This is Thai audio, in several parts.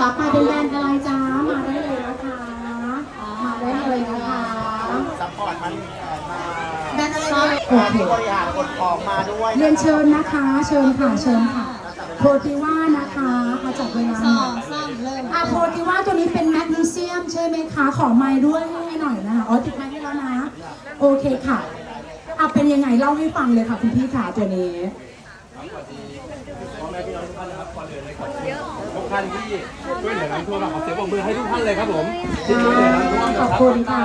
ต่อไปเป็นแบรนด์อะไรจ้ามาได้เลยนะคะมาได้เลยนะคะซัพพอร์ตมันมาแบรนด์อะไรโอเคผู้บริหารกดของมาด้วยเรียนเชิญนะคะ เชิญค่ะเชิญค่ะโพธิว่านะคะมาจากเวลาหน่อยอะโพธิว่าตัวนี้เป็นแมกนีเซียมใช่ไหมคะขอไม้ด้วยให้หน่อยนะคะอ๋อติดไม้ให้แล้วนะ โอเคค่ะอะเป็นยังไงเล่าให้ฟังเลยค่ะคุณพี่ขาตัวนี้ พ่อแม่พี่น้องทุกท่านนะครับก่อนอื่นเลยขอบคุณทุกท่านที่ช่วยเหลือน้ำท่วมเราขอเสียงปรบมือให้ทุกท่านเลยครับผมที่ช่วยเหลือน้ำท่วมขนะอบรับคุณค่ะ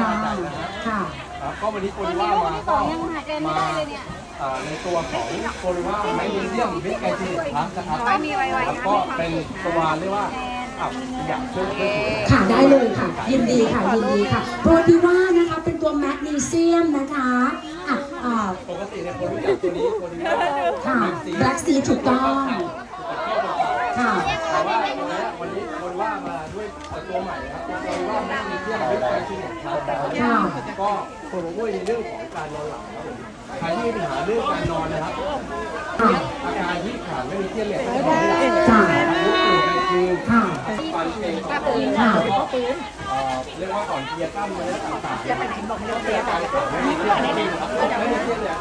นะฮะค่ะครับก็วันนี้โคดิว่ามาก็มาอ่าในตัวของโคดิว่าแมกนีเซียมวิตไกจิลิพลัสนะครับครับก็เป็นตัวเรียกว่าอะอยากช่วยช่วยถือค่ะได้เลยค่ะ ยินดีค่ะยินดีค่ะโปรตีว่านะคะเป็นตัวแมกนีเซียมนะคะ อะอ่าปกติเนี่ยคนรู้จักตัวนี้โคดิว่าค่ะ Black Sea ถูกต้อง ค่ะแต่ว่าวันนี้วันนี้โคดิว่ามาด้วยตัวใหม่นะครับตัวโคดิว่าแมกนีเซียมวิตไกจิลิพลัสนะครับค่ะก็คนช่วยในเรื่องของการนอนหลับครับผมใครที่มีปัญหาเรื่องการนอนนะครับค่ะอาการที่ขาดไม่มีเทียมเนี่ยต้องน อนไม่หลับค่ะลุกตื่นกลางคืนค่ะฟันเองก็ตื่นค่ะแล้วก็เอ่อเรียกว่าก่อนเพลียกล้ามเนื้อต่างๆจะไปไหนบอกไม่ต้องเสียการขาดไม่มีเทียมไม่มีครับไม่มีเทียมเนี่ย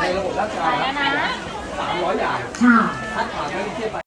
ในระบบร่างกายสามร้อยอย่างค่ะถ้าขาดไม่มีเทียมไป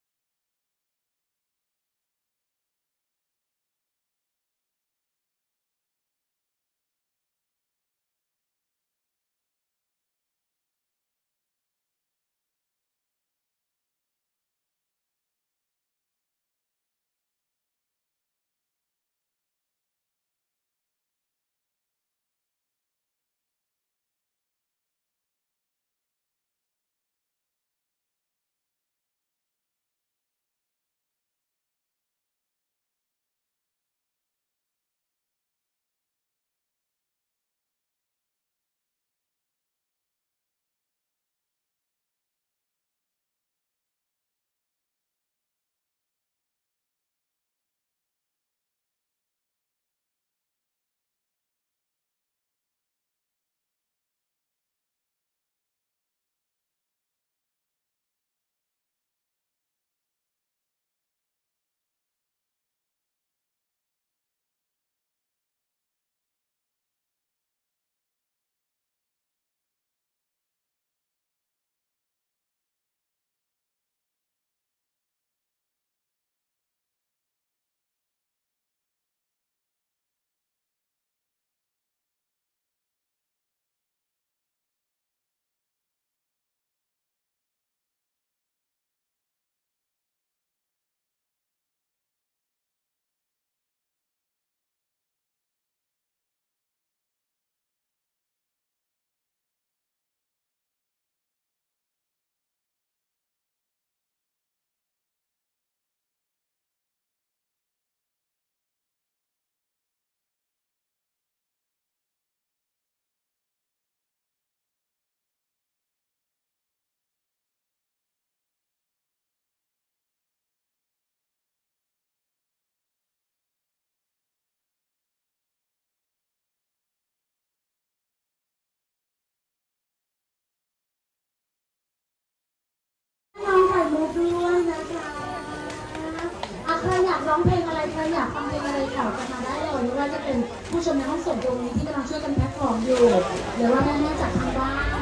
รใครอยากฟังเพลงอะไรขอกันมาได้เลยไม่ว่าจะเป็นผู้ชมในห้องส่งตรงนี้ที่กำลังช่วยกันแพ็คของอยู่ หรือว่าแม่ๆจากทางบ้าน